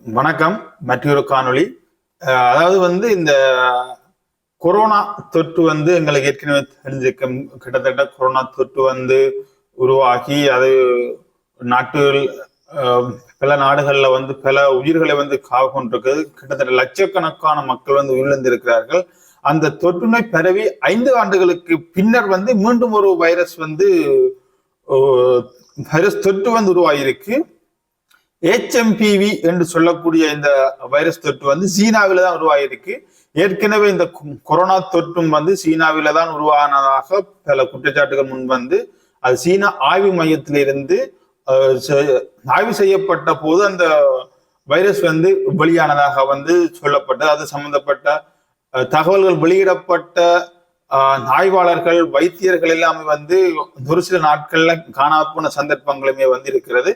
வணக்கம். மற்றொரு காணொளி. அதாவது வந்து இந்த கொரோனா தொற்று வந்து எங்களுக்கு ஏற்கனவே தெரிஞ்சிருக்கும் கிட்டத்தட்ட கொரோனா தொற்று வந்து உருவாகி அது நாட்டில் பல நாடுகளில் வந்து பல உயிர்களை வந்து காவு கொண்டிருக்கிறது கிட்டத்தட்ட லட்சக்கணக்கான மக்கள் வந்து உயிரிழந்திருக்கிறார்கள். அந்த தொற்று நோய் பரவி ஐந்து ஆண்டுகளுக்கு பின்னர் வந்து மீண்டும் ஒரு வைரஸ் வந்து வைரஸ் தொற்று வந்து உருவாகியிருக்கு ஹெச்எம்பிவி என்று சொல்லக்கூடிய இந்த வைரஸ் தொற்று வந்து சீனாவில தான் உருவாகியிருக்கு ஏற்கனவே இந்த கொ- கொரோனா தொற்றும் வந்து சீனாவில தான் உருவானதாக பல குற்றச்சாட்டுகள் முன் வந்து அது சீனா ஆய்வு மையத்திலிருந்து செ- ஆய்வு செய்யப்பட்ட போது அந்த வைரஸ் வந்து வெளியானதாக வந்து சொல்லப்பட்டது. அது சம்பந்தப்பட்ட தகவல்கள் வெளியிடப்பட்ட ஆய்வாளர்கள் வைத்தியர்கள் எல்லாமே வந்து ஒரு சில நாட்கள்ல காணாப்போன சந்தர்ப்பங்களுமே வந்து இருக்கிறது.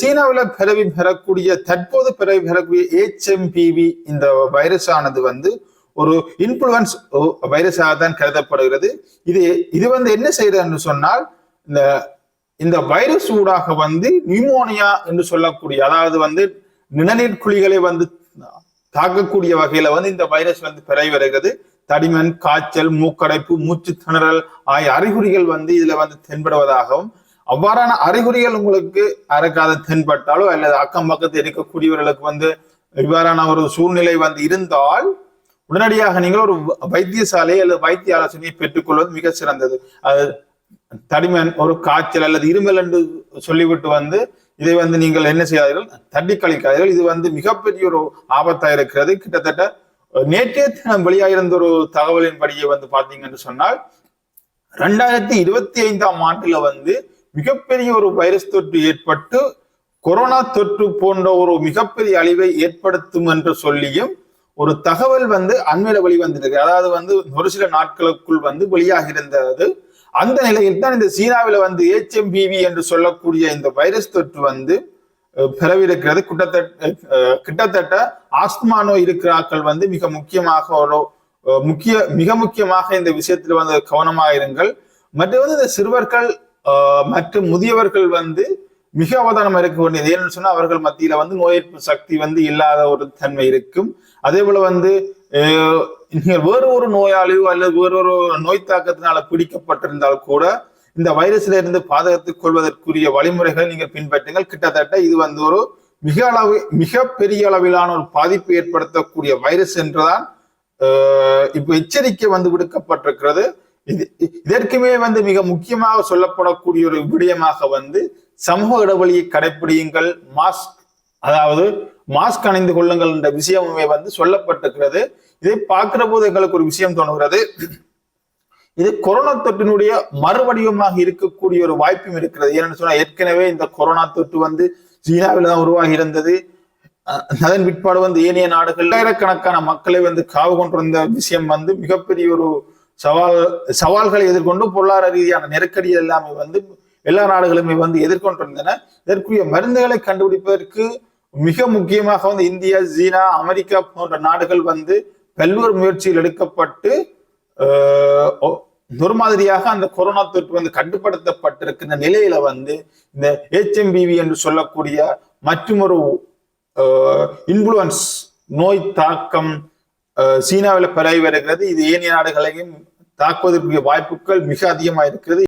சீனாவில் பரவி பெறக்கூடிய தற்போது பரவி பெறக்கூடிய ஹெச்எம்பிவி இந்த வைரஸ் ஆனது வந்து ஒரு இன்ஃபுளுன்ஸ் வைரஸாக தான் கருதப்படுகிறது. இது இது வந்து என்ன செய்யறதுன்னு சொன்னால் இந்த இந்த வைரஸ் ஊடாக வந்து நியூமோனியா என்று சொல்லக்கூடிய அதாவது வந்து நிணநீர் குழிகளை வந்து தாக்கக்கூடிய வகையில வந்து இந்த வைரஸ் வந்து பரவி வருகிறது. தடிமன் காய்ச்சல் மூக்கடைப்பு மூச்சு திணறல் ஆகிய அறிகுறிகள் வந்து இதுல வந்து தென்படுவதாகவும் அவ்வாறான அறிகுறிகள் உங்களுக்கு அறக்காத தென்பட்டாலோ அல்லது அக்கம் பக்கத்தில் இருக்கக்கூடியவர்களுக்கு வந்து இவ்வாறான ஒரு சூழ்நிலை வந்து இருந்தால் உடனடியாக நீங்கள் ஒரு வைத்தியசாலை அல்லது வைத்திய ஆலோசனையை பெற்றுக்கொள்வது மிக சிறந்தது. அது தடிமன் ஒரு காய்ச்சல் அல்லது இருமல் என்று சொல்லிவிட்டு வந்து இதை வந்து நீங்கள் என்ன செய்யாதீர்கள்? தட்டி கழிக்காதீர்கள் இது வந்து மிகப்பெரிய ஒரு ஆபத்தாக இருக்கிறது. கிட்டத்தட்ட நேற்றைய தினம் வெளியாகிருந்த ஒரு தகவலின்படியே வந்து பார்த்தீங்கன்னு சொன்னால் ரெண்டாயிரத்தி இருபத்தி ஐந்தாம் ஆண்டுல வந்து மிகப்பெரிய ஒரு வைரஸ் தொற்று ஏற்பட்டு கொரோனா தொற்று போன்ற ஒரு மிகப்பெரிய அழிவை ஏற்படுத்தும் என்று சொல்லியும் ஒரு தகவல் வந்து அண்மையில வெளிவந்திருக்கு. அதாவது வந்து ஒரு சில நாட்களுக்குள் வந்து வெளியாக இருந்தது அந்த நிலையில் தான் இந்த சீனாவில வந்து HMPV என்று சொல்லக்கூடிய இந்த வைரஸ் தொற்று வந்து பிறவிருக்கிறது கிட்டத்தட்ட கிட்டத்தட்ட ஆஸ்துமா நோய் இருக்கிறார்கள் வந்து மிக முக்கியமாக ஒரு முக்கிய மிக முக்கியமாக இந்த விஷயத்தில் வந்து கவனமாக இருங்கள். மற்றும் வந்து இந்த சிறுவர்கள் மற்றும் முதியவர்கள் வந்து மிக அவதானம் இருக்க வேண்டியது. ஏன்னு சொன்னா அவர்கள் மத்தியில வந்து நோய் எதிர்ப்பு சக்தி வந்து இல்லாத ஒரு தன்மை இருக்கும். அதே போல வந்து நீங்கள் வேறு ஒரு நோயாளியோ அல்லது வேறு ஒரு நோய் தாக்கத்தினால பிடிக்கப்பட்டிருந்தால் கூட இந்த வைரஸ்ல இருந்து பாதுகாத்துக் கொள்வதற்குரிய வழிமுறைகளை நீங்கள் பின்பற்றுங்கள். கிட்டத்தட்ட இது வந்து ஒரு மிக அளவு மிக பெரிய அளவிலான ஒரு பாதிப்பை ஏற்படுத்தக்கூடிய வைரஸ் என்றுதான் இப்போ எச்சரிக்கை வந்து விடுக்கப்பட்டிருக்கிறது. இதற்குமே வந்து மிக முக்கியமாக சொல்லப்படக்கூடிய ஒரு விடயமாக வந்து சமூக இடைவெளியை கடைபிடியுங்கள் மாஸ்க் அதாவது மாஸ்க் அணிந்து கொள்ளுங்கள் என்ற விஷயமே வந்து சொல்லப்பட்டிருக்கிறது. இதை பார்க்கிற போது எங்களுக்கு ஒரு விஷயம் தோணுகிறது இது கொரோனா தொற்றினுடைய மறுவடிவமாக இருக்கக்கூடிய ஒரு வாய்ப்பும் இருக்கிறது. ஏன்னு சொன்னா ஏற்கனவே இந்த கொரோனா தொற்று வந்து சீனாவில் தான் உருவாகி இருந்தது. அதன் பிற்பாடு வந்து ஏனைய நாடுகள் ஆயிரக்கணக்கான மக்களை வந்து காவு கொண்டிருந்த விஷயம் வந்து மிகப்பெரிய ஒரு சவால் சவால்களை எதிர்கொண்டு பொருளாதார ரீதியான நெருக்கடி எல்லாமே வந்து எல்லா நாடுகளுமே வந்து எதிர்கொண்டிருந்தன. இதற்குரிய மருந்துகளை கண்டுபிடிப்பதற்கு மிக முக்கியமாக வந்து இந்தியா சீனா அமெரிக்கா போன்ற நாடுகள் வந்து பல்வேறு முயற்சியில் எடுக்கப்பட்டு ஒரு மாதிரியாக அந்த கொரோனா தொற்று வந்து கட்டுப்படுத்தப்பட்டிருக்கின்ற நிலையில வந்து இந்த ஹெச்எம்பிவி என்று சொல்லக்கூடிய மற்றொரு இன்ஃபுளுன்ஸ் நோய் தாக்கம் சீனாவில் பரவி வருகிறது. இது ஏனைய நாடுகளையும் தாக்குவதற்குரிய வாய்ப்புகள் மிக அதிகமாக இருக்கிறது